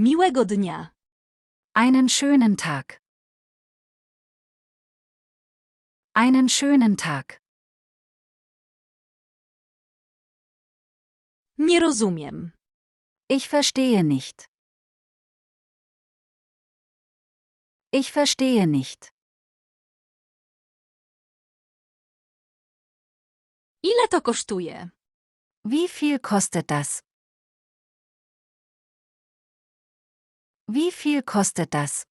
Miłego dnia. Einen schönen Tag. Einen schönen Tag. Nie rozumiem. Ich verstehe nicht. Ich verstehe nicht. Ile to kosztuje? Wie viel kostet das? Wie viel kostet das?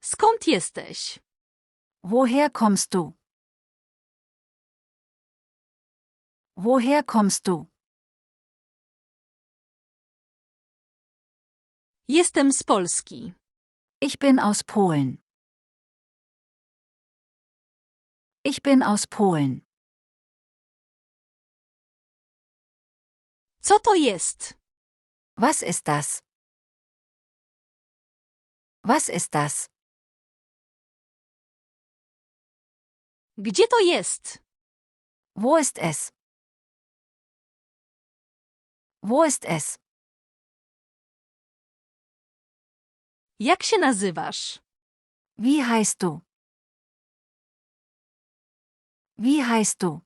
Skąd jesteś? Woher kommst du? Woher kommst du? Jestem z Polski. Ich bin aus Polen. Ich bin aus Polen. Co to jest? Was ist das? Was ist das? Gdzie to jest? Wo ist es? Wo ist es? Jak się nazywasz? Wie heißt du? Wie heißt du?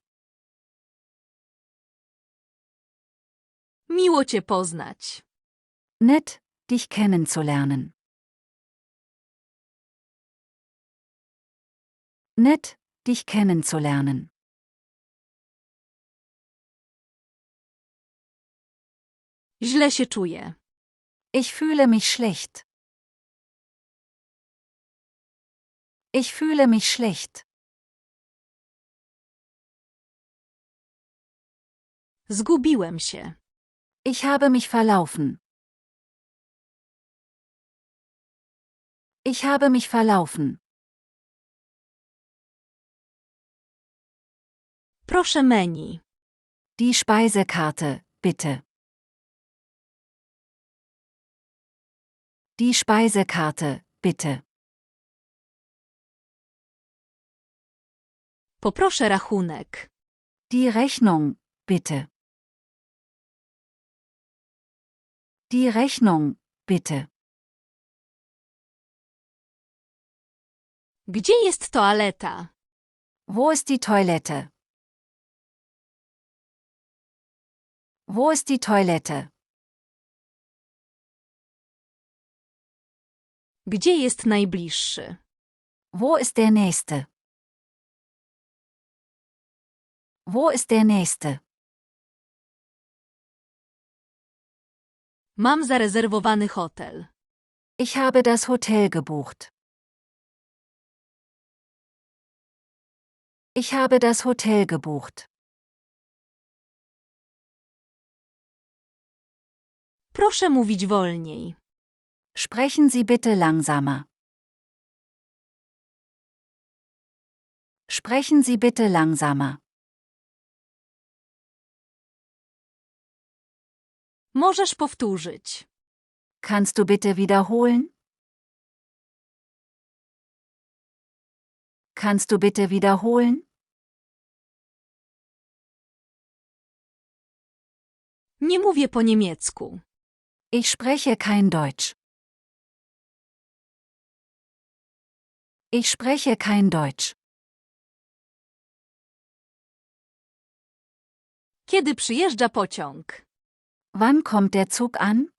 Miło cię poznać. Nett, dich kennenzulernen. Nett, dich kennenzulernen. Źle się czuję. Ich fühle mich schlecht. Ich fühle mich schlecht. Zgubiłem się. Ich habe mich verlaufen. Ich habe mich verlaufen. Proszę menu. Die Speisekarte, bitte. Die Speisekarte, bitte. Poproszę rachunek. Die Rechnung, bitte. Die Rechnung, bitte. Gdzie jest toaleta? Wo ist die Toilette? Wo ist die Toilette? Gdzie jest najbliższy? Wo ist der nächste? Wo ist der nächste? Mam zarezerwowany hotel. Ich habe das Hotel gebucht. Ich habe das Hotel gebucht. Proszę mówić wolniej. Sprechen Sie bitte langsamer. Sprechen Sie bitte langsamer. Możesz powtórzyć. Kannst du bitte wiederholen? Kannst du bitte wiederholen? Nie mówię po niemiecku. Ich spreche kein Deutsch. Ich spreche kein Deutsch. Kiedy przyjeżdża pociąg? Wann kommt der Zug an?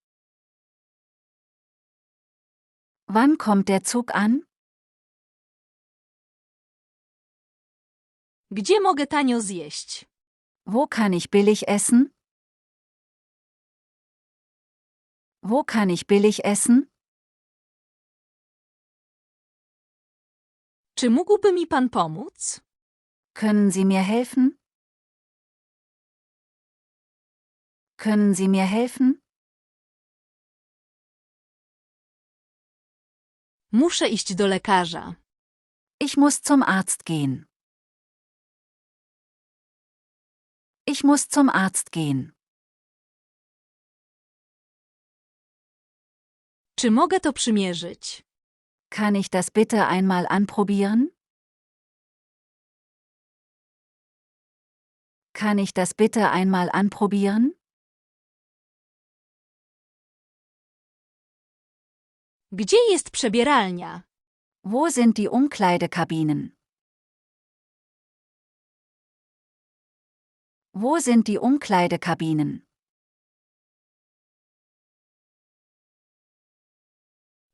Wann kommt der Zug an? Gdzie mogę tanio zjeść? Wo kann ich billig essen? Wo kann ich billig essen? Czy mógłby mi pan pomóc? Können Sie mir helfen? Können Sie mir helfen? Muszę iść do lekarza. Ich muss zum Arzt gehen. Ich muss zum Arzt gehen. Czy mogę to przymierzyć? Kann ich das bitte einmal anprobieren? Kann ich das bitte einmal anprobieren? Gdzie jest przebieralnia? Wo sind die Umkleidekabinen? Wo sind die Umkleidekabinen?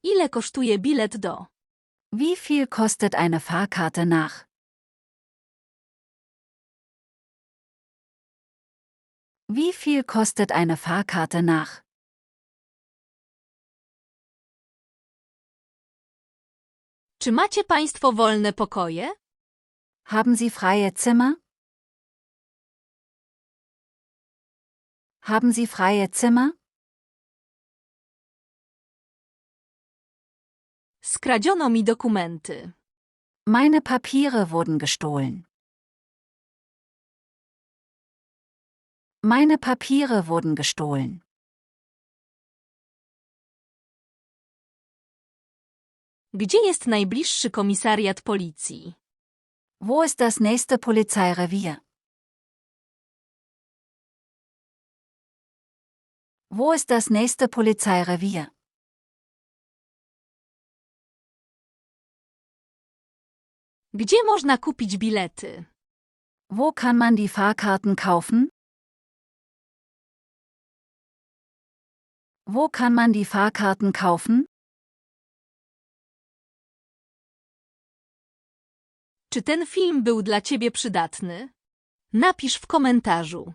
Ile kosztuje bilet do? Wie viel kostet eine Fahrkarte nach? Wie viel kostet eine Fahrkarte nach? Czy macie państwo wolne pokoje? Haben Sie freie Zimmer? Haben Sie freie Zimmer? Skradziono mi dokumenty. Meine Papiere wurden gestohlen. Meine Papiere wurden gestohlen. Gdzie jest najbliższy komisariat policji? Wo ist das nächste Polizeirevier? Wo ist das nächste Polizeirevier? Gdzie można kupić bilety? Wo kann man die Fahrkarten kaufen? Wo kann man die Fahrkarten kaufen? Czy ten film był dla ciebie przydatny? Napisz w komentarzu.